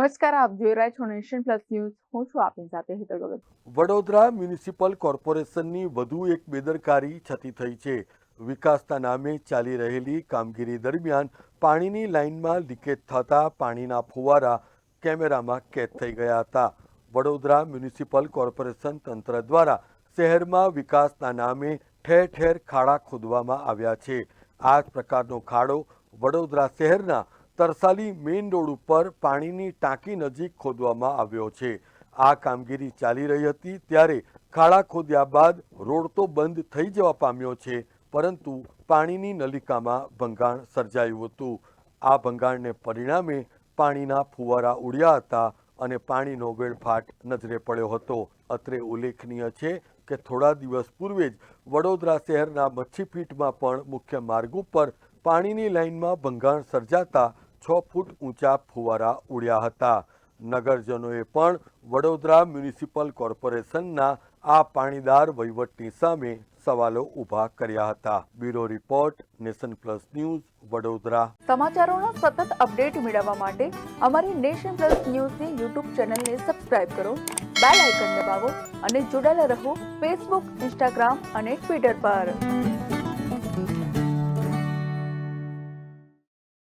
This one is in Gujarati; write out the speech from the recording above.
નમસ્કાર, આપ જોઈ રહ્યા છો નેશન પ્લસ ન્યૂઝ. હું છું આપની સાથે હેતલ ભગત. વડોદરા મ્યુનિસિપલ કોર્પોરેશનની વધુ એક બેદરકારી છતી થઈ છે. વિકાસના નામે ચાલી રહેલી કામગીરી દરમિયાન પાણીની લાઇનમાં લીકેજ થતા પાણીના ફુવારા કેમેરામાં કેદ થઈ ગયા હતા. વડોદરા મ્યુનિસિપલ કોર્પોરેશન તંત્ર દ્વારા શહેરમાં વિકાસના નામે ઠેર ઠેર ખાડા ખોદવામાં આવ્યા છે. આ પ્રકારનો ખાડો વડોદરા શહેરના તરસાલી મેઇન રોડ ઉપર પાણીની ટાંકી નજીક ખોદવામાં આવ્યો છે. આ કામગીરી ચાલી રહી હતી ત્યારે ખાડા ખોદ્યા બાદ રોડ તો બંધ થઈ જવા પામ્યો છે, પરંતુ પાણીની નલિકામાં ભંગાણ સર્જાયું હતું. આ ભંગાણને પરિણામે પાણીના ફુવારા ઉડ્યા હતા અને પાણીનો વેડફાટ નજરે પડ્યો હતો. અત્રે ઉલ્લેખનીય છે કે થોડા દિવસ પૂર્વે જ વડોદરા શહેરના મચ્છીપીઠમાં પણ મુખ્ય માર્ગ ઉપર પાણીની લાઇનમાં ભંગાણ સર્જાતા છ ફૂટ ઊંચા ફુવારા ઉડ્યા હતા. નગરજનોએ પણ વડોદરા મ્યુનિસિપલ કોર્પોરેશનના આ પાણીદાર વહીવટની સામે સવાલો ઊભા કર્યા હતા. Bureau report, Nation Plus News, Vadodara. સમાચારોના સતત અપડેટ મેળવવા માટે અમારી નેશન પ્લસ ન્યૂઝની યુટ્યુબ ચેનલને સબસ્ક્રાઇબ કરો, બેલ આઇકન દબાવો અને જોડાયેલા રહો ફેસબુક, ઇન્સ્ટાગ્રામ અને ટ્વિટર પર.